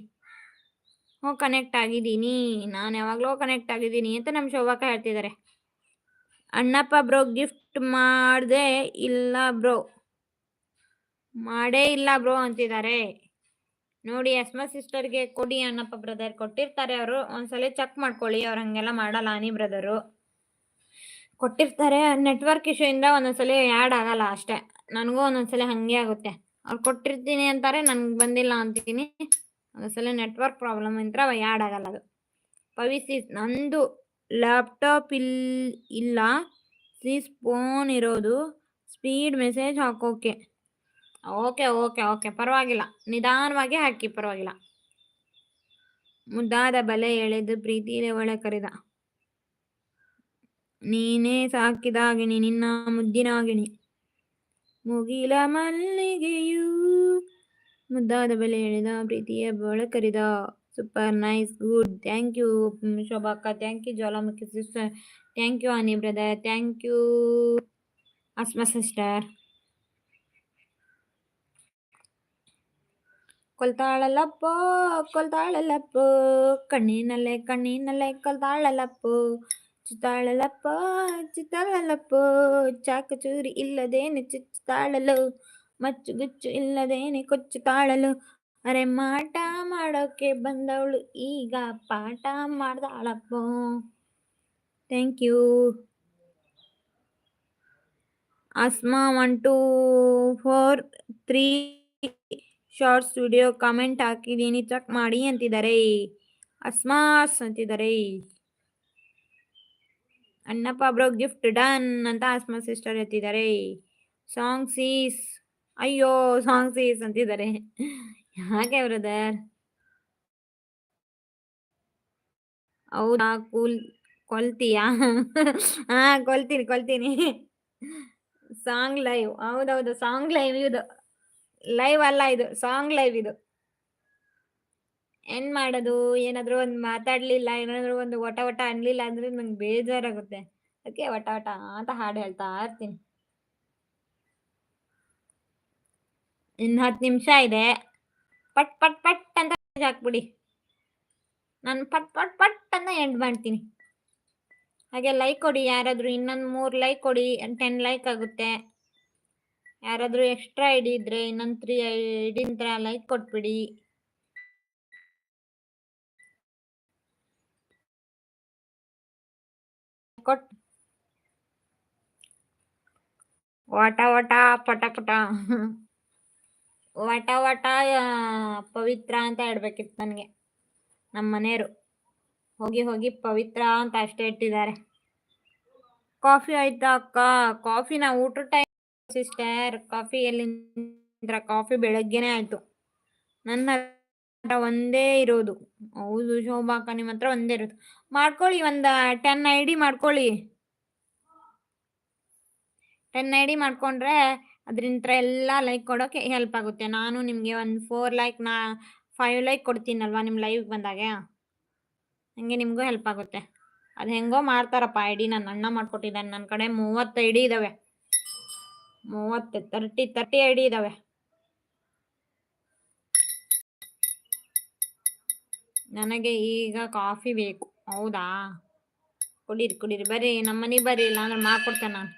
ಹ್ಞೂ ಕನೆಕ್ಟ್ ಆಗಿದ್ದೀನಿ. ನಾನು ಯಾವಾಗಲೂ ಕನೆಕ್ಟ್ ಆಗಿದ್ದೀನಿ ಅಂತ ನಮ್ಮ ಶೋಭಾಕ ಹೇಳ್ತಿದ್ದಾರೆ ಅಣ್ಣಪ್ಪ ಬ್ರೋ ಗಿಫ್ಟ್ ಮಾಡಿದೆ ಇಲ್ಲ ಬ್ರೋ ಮಾಡೇ ಇಲ್ಲ ಬ್ರೋ ಅಂತಿದ್ದಾರೆ ನೋಡಿ ಅಸ್ಮ ಸಿಸ್ಟರ್ಗೆ ಕೊಡಿ ಅಣ್ಣಪ್ಪ ಬ್ರದರ್ ಕೊಟ್ಟಿರ್ತಾರೆ ಅವರು. ಒಂದ್ಸಲ ಚೆಕ್ ಮಾಡ್ಕೊಳ್ಳಿ. ಅವ್ರು ಹಂಗೆಲ್ಲ ಮಾಡಲ್ಲ ಅನಿ ಬ್ರದರು ಕೊಟ್ಟಿರ್ತಾರೆ. ನೆಟ್ವರ್ಕ್ ಇಶ್ಯೂ ಇಂದ ಒಂದೊಂದ್ಸಲ ಆ್ಯಡ್ ಆಗಲ್ಲ ಅಷ್ಟೇ. ನನಗೂ ಒಂದೊಂದ್ಸಲ ಹಾಗೆ ಆಗುತ್ತೆ. ಅವ್ರು ಕೊಟ್ಟಿರ್ತೀನಿ ಅಂತಾರೆ. ನನಗೆ ಬಂದಿಲ್ಲ ಅಂತೀನಿ. ಒಂದೊಂದ್ಸಲ ನೆಟ್ವರ್ಕ್ ಪ್ರಾಬ್ಲಮ್ ಅಂತ ಯಾಡ್ ಆಗಲ್ಲ ಅದು. ಪವಿಸಿ, ನಂದು ಲ್ಯಾಪ್ಟಾಪ್ ಇಲ್, ಇಲ್ಲ. ಸೀಸ್ ಫೋನ್ ಇರೋದು. ಸ್ಪೀಡ್ ಮೆಸೇಜ್ ಹಾಕೋಕೆ. ಓಕೆ ಓಕೆ ಓಕೆ ಪರವಾಗಿಲ್ಲ. ನಿಧಾನವಾಗಿ ಹಾಕಿ, ಪರವಾಗಿಲ್ಲ. ಮುದ್ದಾದ ಬಲೆ ಎಳೆದು ಪ್ರೀತಿ ಒಳೆ ಕರೆದ. ನೀನೇ ಸಾಕಿದಾಗಿಣಿ ನಿನ್ನ ಮುದ್ದಿನಾಗಿಣಿ ಮುಗಿಲ ಮಲ್ಲಿಗೆಯೂ ಮುದ್ದಾದ ಬೆಲೆ ಎಳೆದ ಪ್ರೀತಿಯ ಬೊಳೆ ಕರಿದ super nice good thank you ಶೋಭಾಕ್ಕ thank you Jwalamukhi sister thank you Ani brother thank you Asma sister ಕೊಲ್ತಾಳಲ್ಲಪ್ಪೋ ಕೊಲ್ತಾಳಲ್ಲಪ್ಪೋ ಕಣ್ಣಿನಲ್ಲೇ ಕಣ್ಣಿನಲ್ಲೇ ಕೊಲ್ತಾಳಲ್ಲಪ್ಪೋ ಚಿತ್ತಾಳಲ್ಲಪ್ಪೋ ಚಿತ್ತಾಳಲ್ಲಪ್ಪೋ ಚಾಕು ಚೂರಿ ಇಲ್ಲದೇನೆ ಚುಚ್ಚುತ್ತಾಳಲು ಮಚ್ಚುಗುಚ್ಚು ಇಲ್ಲದೇನೆ ಕೊಚ್ಚು ತಾಳಲು. ಅರೆ ಮಾಟ ಮಾಡೋಕೆ ಬಂದವಳು, ಈಗ ಪಾಠ ಮಾಡ್ದಾಳಪ್ಪ. Thank you Asma one two four three shorts video comment ಹಾಕಿದ್ದೀನಿ ಚೆಕ್ ಮಾಡಿ ಅಂತಿದ್ದಾರೆ. ಅಸ್ಮಾಸ್ ಅಂತಿದ್ದಾರೆ. ಅಣ್ಣಪ್ಪ ಬ್ರೋ ಗಿಫ್ಟ್ ಡನ್ ಅಂತ ಅಸ್ಮಾ ಸಿಸ್ಟರ್ ಎತ್ತಿದ್ದಾರೆ. ಸಾಂಗ್ಸ್ ಸೀಸ್ ಅಯ್ಯೋ ಸಾಂಗ್ ಸೀಸ್ ಅಂತಿದ್ದಾರೆ. ಹಾಗೆ ಬ್ರದರ್ ಹೌದಾ? ಕೂಲ್, ಕೊಲ್ತೀಯಾ? ಹಾ, ಕೊಲ್ತೀನಿ ಕೊಲ್ತೀನಿ. ಸಾಂಗ್ ಲೈವ್ ಹೌದೌದು ಸಾಂಗ್ ಲೈವ್ ಇದು. ಲೈವ್ ಅಲ್ಲ ಇದು ಸಾಂಗ್ ಲೈವ್ ಇದು. ಏನ್ ಮಾಡೋದು? ಏನಾದ್ರು ಒಂದು ಮಾತಾಡ್ಲಿಲ್ಲ, ಏನಾದ್ರು ಒಂದು ಒಟ ಒಟ ಅನ್ಲಿಲ್ಲ ಅಂದ್ರೆ ನಂಗೆ ಬೇಜಾರಾಗುತ್ತೆ. ಅದಕ್ಕೆ ಒಟ ಒಟ ಅಂತ ಹಾಡು ಹೇಳ್ತಾ ಇರ್ತೀನಿ. ಇನ್ನು ಹತ್ತು ನಿಮಿಷ ಇದೆ. ಪಟ್ ಪಟ್ ಪಟ್ ಅಂತ ಹಾಕ್ಬಿಡಿ. ನಾನು ಪಟ್ ಪಟ್ ಪಟ್ ಅಂತ ಎಂಡ್ ಮಾಡ್ತೀನಿ. ಹಾಗೆ ಲೈಕ್ ಕೊಡಿ, ಯಾರಾದರೂ ಇನ್ನೊಂದು ಮೂರು ಲೈಕ್ ಕೊಡಿ ಟೆನ್ ಲೈಕ್ ಆಗುತ್ತೆ. ಯಾರಾದರೂ ಎಕ್ಸ್ಟ್ರಾ ಐಡಿ ಇದ್ರೆ, ಇನ್ನೊಂದು ತ್ರೀ ಐಡಿ ನಂತರ ಲೈಕ್ ಕೊಟ್ಬಿಡಿ. ಕೊಟ್. ವಾಟ ವಾಟ, ಪಟ ಪಟ. ವಟ ವಟ ಪವಿತ್ರ ಅಂತ ಇಡ್ಬೇಕಿತ್ತು ನನಗೆ. ನಮ್ಮ ಮನೆಯವರು. ಹೋಗಿ ಹೋಗಿ ಪವಿತ್ರ ಅಂತ ಅಷ್ಟೇ ಇಟ್ಟಿದ್ದಾರೆ. ಕಾಫಿ ಆಯ್ತಾ ಅಕ್ಕ? ಕಾಫಿ ಕಾಫಿನ ಊಟ ಟೈಮ್ ಸಿಸ್ಟರ್, ಕಾಫಿ ಎಲ್ಲಿಂದ ಕಾಫಿ ಬೆಳಗ್ಗೆನೆ ಆಯ್ತು. ನನ್ನ ಹತ್ರ ಒಂದೇ ಇರೋದು. ಹೌದು ಶೋಭಾಕ ನಿಮ್ಮ ಹತ್ರ ಒಂದೇ ಇರೋದು. ಮಾಡ್ಕೊಳ್ಳಿ ಒಂದು ಟೆನ್ ಐ ಡಿ ಮಾಡ್ಕೊಳ್ಳಿ. ಟೆನ್ ಐ ಡಿ ಮಾಡ್ಕೊಂಡ್ರೆ ಅದರಿಂದ ಎಲ್ಲ ಲೈಕ್ ಕೊಡೋಕೆ ಹೆಲ್ಪ್ ಆಗುತ್ತೆ. ನಾನು ನಿಮಗೆ ಒಂದು ಫೋರ್ ಲೈಕ್ ನಾ ಫೈವ್ ಲೈಕ್ ಕೊಡ್ತೀನಲ್ವಾ ನಿಮ್ಮ ಲೈವ್ಗೆ ಬಂದಾಗೆ? ಹಂಗೆ ನಿಮಗೂ ಹೆಲ್ಪ್ ಆಗುತ್ತೆ. ಅದು ಹೆಂಗೋ ಮಾಡ್ತಾರಪ್ಪ ಐ ಡಿ ನನ್ನ ಅಣ್ಣ ಮಾಡ್ಕೊಟ್ಟಿದ್ದಾನೆ ನನ್ನ ಕಡೆ ಮೂವತ್ತು ಐ ಡಿ ಇದ್ದಾವೆ ಮೂವತ್ತು ತರ್ಟಿ ತರ್ಟಿ ಐ ಡಿ ಇದ್ದಾವೆ ನನಗೆ ಈಗ ಕಾಫಿ ಬೇಕು. ಹೌದಾ? ಕುಡೀರಿ ಕುಡೀರಿ. ಬರ್ರಿ ನಮ್ಮ ಮನೆಗೆ ಬರ್ರಿ. ಇಲ್ಲಾಂದ್ರೆ ಮಾಡ್ಕೊಡ್ತೇನೆ ನಾನು.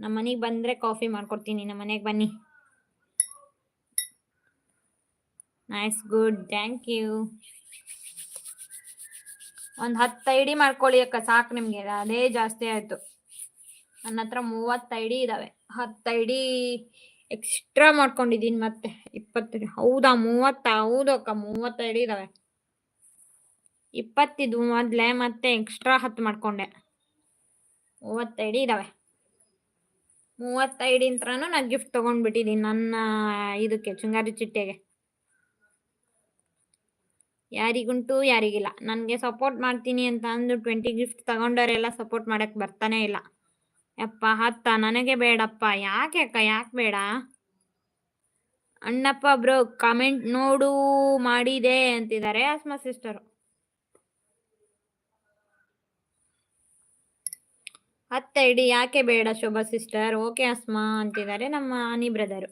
ನಮ್ಮ ಮನೆಗೆ ಬಂದರೆ ಕಾಫಿ ಮಾಡ್ಕೊಡ್ತೀನಿ ನಮ್ಮ ಮನೆಗೆ ಬನ್ನಿ. ನೈಸ್ ಗುಡ್ ಥ್ಯಾಂಕ್ ಯು ಒಂದು ಹತ್ತು ಐ ಡಿ ಮಾಡ್ಕೊಳ್ಳಿ ಅಕ್ಕ, ಸಾಕು ನಿಮಗೆ, ಅದೇ ಜಾಸ್ತಿ ಆಯಿತು. ನನ್ನ ಹತ್ರ ಮೂವತ್ತು ಐ ಡಿ ಇದ್ದಾವೆ ಹತ್ತು ಐ ಡಿ ಎಕ್ಸ್ಟ್ರಾ ಮಾಡ್ಕೊಂಡಿದ್ದೀನಿ ಮತ್ತೆ, ಇಪ್ಪತ್ತು ಹೌದಾ, ಮೂವತ್ತಾ, ಹೌದು ಅಕ್ಕ, ಮೂವತ್ತು ಐಡಿ ಇದ್ದಾವೆ ಇಪ್ಪತ್ತಿದ್ದು ಮೊದಲೇ ಮತ್ತೆ ಎಕ್ಸ್ಟ್ರಾ ಹತ್ತು ಮಾಡ್ಕೊಂಡೆ. ಮೂವತ್ತು ಐಡಿ ಇದ್ದಾವೆ ಮೂವತ್ತು ಇಂತ್ರನು ನಾನು ಗಿಫ್ಟ್ ತೊಗೊಂಡ್ಬಿಟ್ಟಿದ್ದೀನಿ ನನ್ನ ಇದಕ್ಕೆ ಚುಂಗಾರಿ ಚಿಟ್ಟೆಗೆ. ಯಾರಿಗುಂಟು, ಯಾರಿಗಿಲ್ಲ. ನನಗೆ ಸಪೋರ್ಟ್ ಮಾಡ್ತೀನಿ ಅಂತ ಅಂದು ಟ್ವೆಂಟಿ ಗಿಫ್ಟ್ ತಗೊಂಡವರೆಲ್ಲ ಸಪೋರ್ಟ್ ಮಾಡಕ್ಕೆ ಬರ್ತಾನೆ ಇಲ್ಲ. ಯಪ್ಪ, ಹತ್ತ. ನನಗೆ ಬೇಡಪ್ಪ. ಯಾಕೆ ಅಕ್ಕ? ಯಾಕೆ ಬೇಡ? ಅಣ್ಣಪ್ಪ ಬ್ರೋ ಕಮೆಂಟ್ ನೋಡು ಮಾಡಿದೆ ಅಂತಿದ್ದಾರೆ ಆಸ್ಮಾ ಸಿಸ್ಟರು ಹತ್ತ ಇಡಿ, ಯಾಕೆ ಬೇಡ ಶೋಭಾ ಸಿಸ್ಟರ್? ಓಕೆ ಅಸ್ಮಾ ಅಂತಿದ್ದಾರೆ ನಮ್ಮ ಅನಿ ಬ್ರದರು.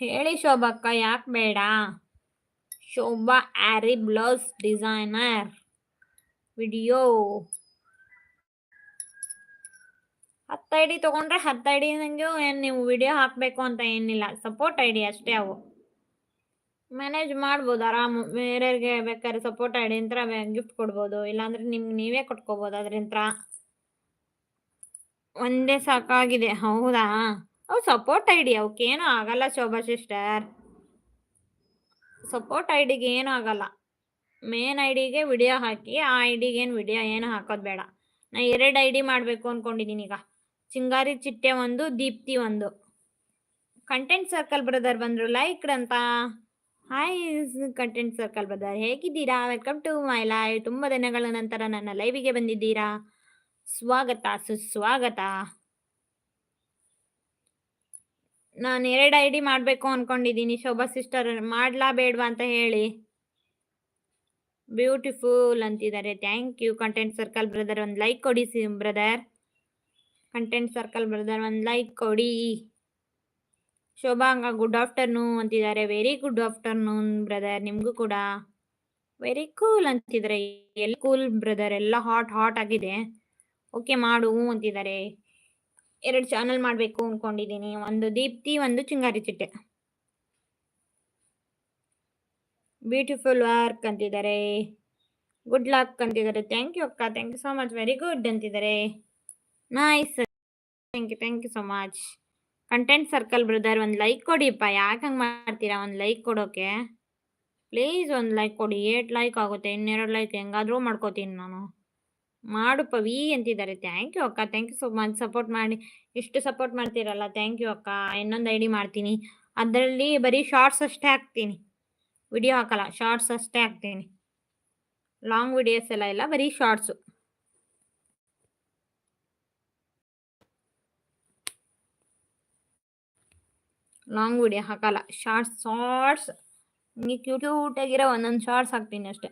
ಹೇಳಿ ಶೋಭಕ್ಕ, ಯಾಕೆ ಬೇಡ? ಶೋಭಾ ಆರಿ ಬ್ಲೌಸ್ ಡಿಸೈನರ್ ವಿಡಿಯೋ. ಹತ್ತು ಐ ಡಿ ತೊಗೊಂಡ್ರೆ ಹತ್ತು ಐ ಡಿ ನಂಗೆ ಏನು ನೀವು ವಿಡಿಯೋ ಹಾಕಬೇಕು ಅಂತ ಏನಿಲ್ಲ. ಸಪೋರ್ಟ್ ಐ ಡಿ ಅಷ್ಟೇ ಅವು. ಮ್ಯಾನೇಜ್ ಮಾಡ್ಬೋದು ಆರಾಮ್. ಬೇರೆಯವ್ರಿಗೆ ಬೇಕಾದ್ರೆ ಸಪೋರ್ಟ್ ಐಡಿ ಅಂತ ಗಿಫ್ಟ್ ಕೊಡ್ಬೋದು. ಇಲ್ಲಾಂದ್ರೆ ನಿಮ್ಗೆ ನೀವೇ ಕೊಟ್ಕೋಬೋದು ಅದ್ರಿಂತ್ರ ಒಂದೇ ಸಾಕಾಗಿದೆ. ಹೌದಾ? ಅವು ಸಪೋರ್ಟ್ ಐಡಿ ಅವಕ್ಕೇನು ಆಗಲ್ಲ ಶೋಭಾ ಸಿಸ್ಟರ್ ಸಪೋರ್ಟ್ ಐಡಿಗೆ ಏನು ಆಗಲ್ಲ. ಮೇನ್ ಐಡಿಗೆ ವಿಡಿಯೋ ಹಾಕಿ, ಆ ಐಡಿಗೆ ಡಿಗೆ ಏನು ವಿಡಿಯೋ ಏನು ಹಾಕೋದು ಬೇಡ. ನಾ ಎರಡು ಐ ಡಿ ಮಾಡಬೇಕು ಅಂದ್ಕೊಂಡಿದ್ದೀನಿ ಈಗ. ಚಿಂಗಾರಿ ಚಿಟ್ಟೆ ಒಂದು, ದೀಪ್ತಿ ಒಂದು. ಕಂಟೆಂಟ್ ಸರ್ಕಲ್ ಬ್ರದರ್ ಬಂದರು ಲೈಕ್ ಅಂತ ಹಾಯ್ ಕಂಟೆಂಟ್ ಸರ್ಕಲ್ ಬ್ರದರ್ ಹೇಗಿದ್ದೀರಾ? ವೆಲ್ಕಮ್ ಟು ಮೈ ಲೈವ್ ತುಂಬ ದಿನಗಳ ನಂತರ ನನ್ನ ಲೈವಿಗೆ ಬಂದಿದ್ದೀರಾ? ಸ್ವಾಗತ, ಸುಸ್ವಾಗತ. ನಾನು ಎರಡು ಐ ಡಿ ಮಾಡಬೇಕು ಅನ್ಕೊಂಡಿದ್ದೀನಿ. ಶೋಭಾ ಸಿಸ್ಟರ್ ಮಾಡ್ಲಾ ಬೇಡವಾ ಅಂತ ಹೇಳಿ. ಬ್ಯೂಟಿಫುಲ್ ಅಂತಿದ್ದಾರೆ. Thank you content circle brother ಒಂದು ಲೈಕ್ ಕೊಡಿ C brother content circle brother ಒಂದು ಲೈಕ್ ಕೊಡಿ. ಶೋಭಾಂಗ ಗುಡ್ ಆಫ್ಟರ್ನೂನ್ ಅಂತಿದ್ದಾರೆ. ವೆರಿ ಗುಡ್ ಆಫ್ಟರ್ನೂನ್ ಬ್ರದರ್ ನಿಮಗೂ ಕೂಡ? ವೆರಿ ಕೂಲ್ ಅಂತಿದ್ದಾರೆ. ಎಲ್ಲಿ ಕೂಲ್ ಬ್ರದರ್ ಎಲ್ಲ ಹಾಟ್ ಹಾಟ್ ಆಗಿದೆ. ಓಕೆ ಮಾಡು ಅಂತಿದ್ದಾರೆ. ಎರಡು ಚಾನಲ್ ಮಾಡಬೇಕು ಅಂದ್ಕೊಂಡಿದ್ದೀನಿ ಒಂದು ದೀಪ್ತಿ, ಒಂದು ಚಿಂಗಾರಿ ಚಿಟ್ಟೆ. ಬ್ಯೂಟಿಫುಲ್ ವರ್ಕ್ ಅಂತಿದ್ದಾರೆ. ಗುಡ್ ಲಕ್ ಅಂತಿದ್ದಾರೆ. ಥ್ಯಾಂಕ್ ಯು ಅಕ್ಕ. Thank you so much very good ಅಂತಿದ್ದಾರೆ. Nice thank you thank you so much content circle brother ಒಂದು ಲೈಕ್ ಕೊಡಿಪ್ಪ ಯಾಕೆ ಹಂಗೆ ಮಾಡ್ತೀರಾ? ಒಂದು ಲೈಕ್ ಕೊಡೋಕೆ. ಪ್ಲೀಸ್ ಒಂದು ಲೈಕ್ ಕೊಡಿ. ಏಟ್ ಲೈಕ್ ಆಗುತ್ತೆ, ಇನ್ನೆರಡು ಲೈಕ್ ಹೆಂಗಾದರೂ ಮಾಡ್ಕೋತೀನಿ ನಾನು. ಮಾಡು ಪವಿ ಅಂತಿದ್ದಾರೆ. ಥ್ಯಾಂಕ್ ಯು ಅಕ್ಕ. Thank you so much support ಮಾಡಿ. ಇಷ್ಟು ಸಪೋರ್ಟ್ ಮಾಡ್ತೀರಲ್ಲ. ಥ್ಯಾಂಕ್ ಯು ಅಕ್ಕ. ಇನ್ನೊಂದು ಐ ಡಿ ಮಾಡ್ತೀನಿ. ಅದರಲ್ಲಿ ಬರೀ ಶಾರ್ಟ್ಸ್ ಅಷ್ಟೇ ಹಾಕ್ತೀನಿ. ವಿಡಿಯೋ ಹಾಕಲ್ಲ. ಶಾರ್ಟ್ಸ್ ಅಷ್ಟೇ ಹಾಕ್ತೀನಿ. ಲಾಂಗ್ ವಿಡಿಯೋಸ್ ಎಲ್ಲ ಇಲ್ಲ. ಬರೀ ಶಾರ್ಟ್ಸು ಲಾಂಗ್ ವಿಡಿಯೋ ಹಾಕಲ್ಲ. Shorts shorts. ಹಿಂಗೆ ಕ್ಯೂಟ್ ಕ್ಯೂಟಾಗಿರೋ ಒಂದೊಂದು ಶಾರ್ಟ್ಸ್ ಹಾಕ್ತೀನಿ ಅಷ್ಟೇ.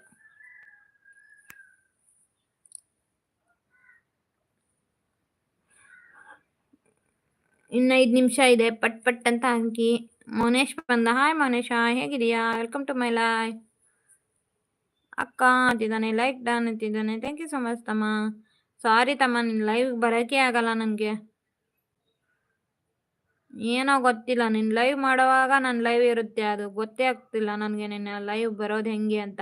ಇನ್ನು ಐದು ನಿಮಿಷ ಇದೆ. ಪಟ್ ಪಟ್ ಅಂತ ಹಾಕಿ ಮೌನೇಶ್ ಬಂದ. ಹಾಯ್ ಮೌನೇಶ. ಹೇಗಿದೆಯಾ ವೆಲ್ಕಮ್ ಟು ಮೈ ಲೈವ್ ಅಕ್ಕ, ಅಂತಿದ್ದಾನೆ. ಲೈಕ್ ಡನ್ ಅಂತಿದ್ದಾನೆ. ಥ್ಯಾಂಕ್ ಯು ಸೊ ಮಚ್ ತಮ್ಮ. ಸಾರಿ ತಮ್ಮ ನಿನ್ನ ಲೈವ್ ಬರೋಕ್ಕೆ ಆಗಲ್ಲ ನನಗೆ ಏನೋ ಗೊತ್ತಿಲ್ಲ ನಿನ್ನ ಲೈವ್ ಮಾಡುವಾಗ ನನ್ನ ಲೈವ್ ಇರುತ್ತೆ ಅದು, ಗೊತ್ತೇ ಆಗ್ತಿಲ್ಲ ನನಗೆ ನಿನ್ನ ಲೈವ್ ಬರೋದು ಹೆಂಗೆ ಅಂತ.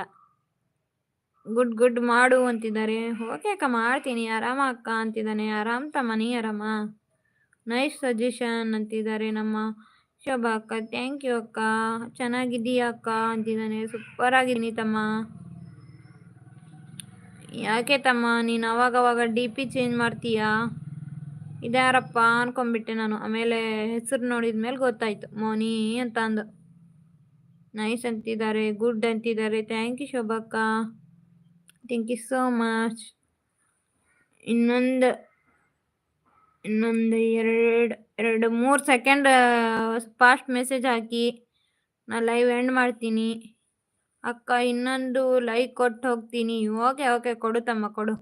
ಗುಡ್ ಗುಡ್ ಮಾಡು ಅಂತಿದ್ದಾರೆ. ಓಕೆ ಅಕ್ಕ, ಮಾಡ್ತೀನಿ. ಆರಾಮ ಅಕ್ಕ ಅಂತಿದ್ದಾನೆ. ಆರಾಮ್ ತಮ್ಮ, ನೀ ಆರಾಮ? ನೈಸ್ ಸಜೆಷನ್ ಅಂತಿದ್ದಾರೆ ನಮ್ಮ ಶೋಭಾ ಅಕ್ಕ. ಥ್ಯಾಂಕ್ ಯು ಅಕ್ಕ. ಚೆನ್ನಾಗಿದ್ದೀಯ ಅಕ್ಕ ಅಂತಿದ್ದಾನೆ. ಸೂಪರ್ ಆಗಿದ್ದೀನಿ ತಮ್ಮ. ಯಾಕೆ ತಮ್ಮ, ನೀನು ಅವಾಗವಾಗ ಡಿ ಪಿ ಚೇಂಜ್ ಮಾಡ್ತೀಯಾ? ಇದ್ಯಾರಪ್ಪ ಅನ್ಕೊಂಡ್ಬಿಟ್ಟೆ ನಾನು. ಆಮೇಲೆ ಹೆಸರು ನೋಡಿದ ಮೇಲೆ ಗೊತ್ತಾಯ್ತು. ಮೋನಿ ಅಂತ ಅಂದು. ನೈಸ್ ಅಂತಿದ್ದಾರೆ ಗುಡ್ ಅಂತಿದ್ದಾರೆ. ಥ್ಯಾಂಕ್ ಯು ಶೋಭಕ್ಕ. ಥ್ಯಾಂಕ್ ಯು ಸೋ ಮಚ್ ಇನ್ನೊಂದು ಇನ್ನೊಂದು ಎರಡು ಎರಡು ಮೂರು ಸೆಕೆಂಡ್ ಫಾಸ್ಟ್ ಮೆಸೇಜ್ ಹಾಕಿ. ನಾನು ಲೈವ್ ಎಂಡ್ ಮಾಡ್ತೀನಿ. ಅಕ್ಕ ಇನ್ನೊಂದು ಲೈಕ್ ಕೊಟ್ಟು ಹೋಗ್ತೀನಿ. ಓಕೆ ಓಕೆ ಕೊಡು ತಮ್ಮ, ಕೊಡು.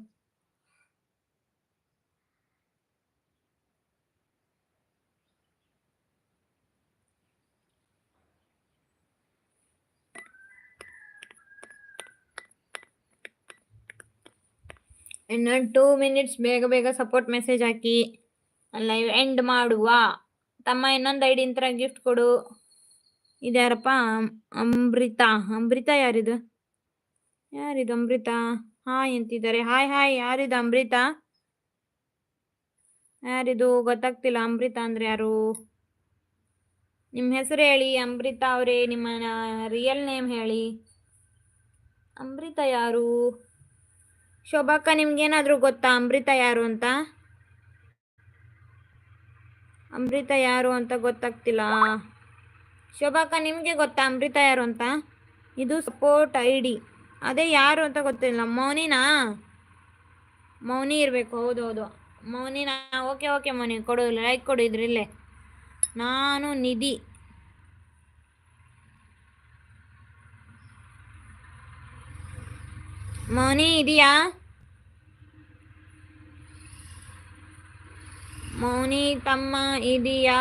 ಇನ್ನೊಂದು ಟೂ ಮಿನಿಟ್ಸ್ ಬೇಗ ಬೇಗ ಸಪೋರ್ಟ್ ಮೆಸೇಜ್ ಹಾಕಿ ಲೈವ್ ಎಂಡ್ ಮಾಡುವ. ತಮ್ಮ ಇನ್ನೊಂದು ಐಡಿ ಇಂತರ ಗಿಫ್ಟ್ ಕೊಡು. ಇದ್ಯಾರಪ್ಪ ಅಮೃತಾ. ಅಮೃತ ಯಾರಿದು? ಯಾರಿದು ಅಮೃತ? ಹಾಯ್ ಅಂತಿದ್ದಾರೆ. ಹಾಯ್ ಹಾಯ್ ಯಾರಿದು ಅಮೃತ? ಯಾರಿದು ಗೊತ್ತಾಗ್ತಿಲ್ಲ. ಅಮೃತ ಅಂದ್ರೆ ಯಾರು? ನಿಮ್ಮ ಹೆಸರು ಹೇಳಿ. ಅಮೃತ ಅವರೇ, ನಿಮ್ಮ ರಿಯಲ್ ನೇಮ್ ಹೇಳಿ. ಅಮೃತ ಯಾರು? ಶೋಭಾಕ್ಕ, ನಿಮ್ಗೇನಾದರೂ ಗೊತ್ತಾ? ಅಮೃತ ಯಾರು ಅಂತ? ಅಮೃತ ಯಾರು ಅಂತ ಗೊತ್ತಾಗ್ತಿಲ್ಲ. ಶೋಭಾಕ್ಕ, ನಿಮಗೆ ಗೊತ್ತಾ? ಅಮೃತ ಯಾರು ಅಂತ? ಇದು ಸಪೋರ್ಟ್ ಐ ಡಿ ಅದೇ ಯಾರು ಅಂತ ಗೊತ್ತಿಲ್ಲ. ಮೌನಿನಾ? ಮೌನಿ ಇರಬೇಕು. ಹೌದು ಹೌದು ಮೌನಿನಾ? ಓಕೆ ಓಕೆ ಮೌನಿ. ಕೊಡು ಲೈಕ್ ಕೊಡು ಇದ್ರಲ್ಲೇ. ನಾನು ನಿಧಿ. ಮೌನಿ ಇದೆಯಾ ಮೌನಿ ತಮ್ಮ ಇದೆಯಾ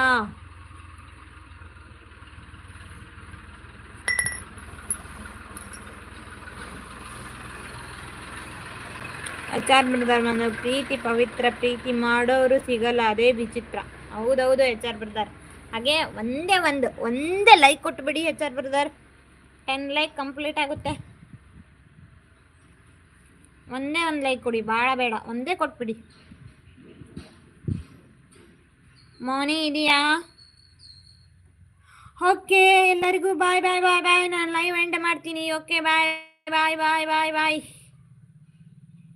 ಆಚಾರ್ ಬ್ರದರ್ ಪ್ರೀತಿ ಪವಿತ್ರ ಪ್ರೀತಿ ಮಾಡೋರು ಸಿಗಲ್ಲ ಅದೇ ವಿಚಿತ್ರ ಹೌದೌದು ಎಚ್ ಆರ್ ಬ್ರದರ್ ಹಾಗೆ ಒಂದೇ ಒಂದು, ಒಂದೇ ಲೈಕ್ ಕೊಟ್ಬಿಡಿ H R brother ten like complete ಆಗುತ್ತೆ. ಒಂದೇ ಒಂದು ಲೈಕ್ ಕೊಡಿ ಭಾಳ ಬೇಡ. ಒಂದೇ ಕೊಟ್ಬಿಡಿ. ಮೋನಿ ಇದೆಯಾ? ಓಕೆ ಎಲ್ಲರಿಗೂ ಬಾಯ್ ಬಾಯ್ ಬಾಯ್ ಬಾಯ್ ನಾನು ಲೈವ್ ಎಂಡ್ ಮಾಡ್ತೀನಿ. Okay bye bye bye bye bye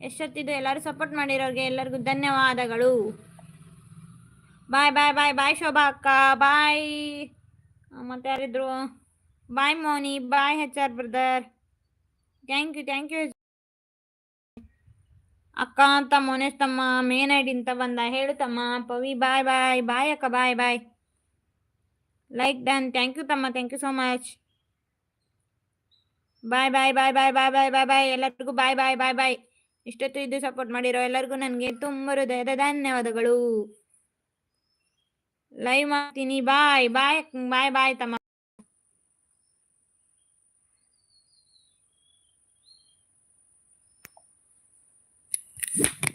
ಎಷ್ಟೊತ್ತಿದ್ದು ಎಲ್ಲರೂ ಸಪೋರ್ಟ್ ಮಾಡಿರೋರಿಗೆ ಎಲ್ಲರಿಗೂ ಧನ್ಯವಾದಗಳು. ಬಾಯ್ ಬಾಯ್ ಬಾಯ್ ಬಾಯ್ ಶೋಭಾ ಅಕ್ಕ. ಬಾಯ್ ಮತ್ತೆ ಯಾರಿದ್ರು? Bye Moni. Bye H R brother thank you thank you ಅಕ್ಕ ಅಂತ ಮೊನೆಸ್ತಮ್ಮ ತಮ್ಮ ಮೇನ್ ಐಡಿ ಅಂತ ಬಂದ ತಮ್ಮ ಪವಿ, ಬಾಯ್ ಬಾಯ್ ಬಾಯ್ ಅಕ್ಕ, bye bye. Like done thank you ತಮ್ಮ. Thank you so much bye bye bye bye bye bye bye bye ಎಲ್ಲರಿಗೂ bye bye bye ಬಾಯ್ ಇಷ್ಟೊತ್ತು ಇದ್ದು ಸಪೋರ್ಟ್ ಮಾಡಿರೋ ಎಲ್ಲರಿಗೂ ನನಗೆ ತುಂಬ ಹೃದಯದ ಧನ್ಯವಾದಗಳು. ಲೈವ್ ಮಾಡ್ತೀನಿ. ಬಾಯ್ ಬಾಯ್ ಬಾಯ್ ಬಾಯ್ ತಮ್ಮ. Yeah.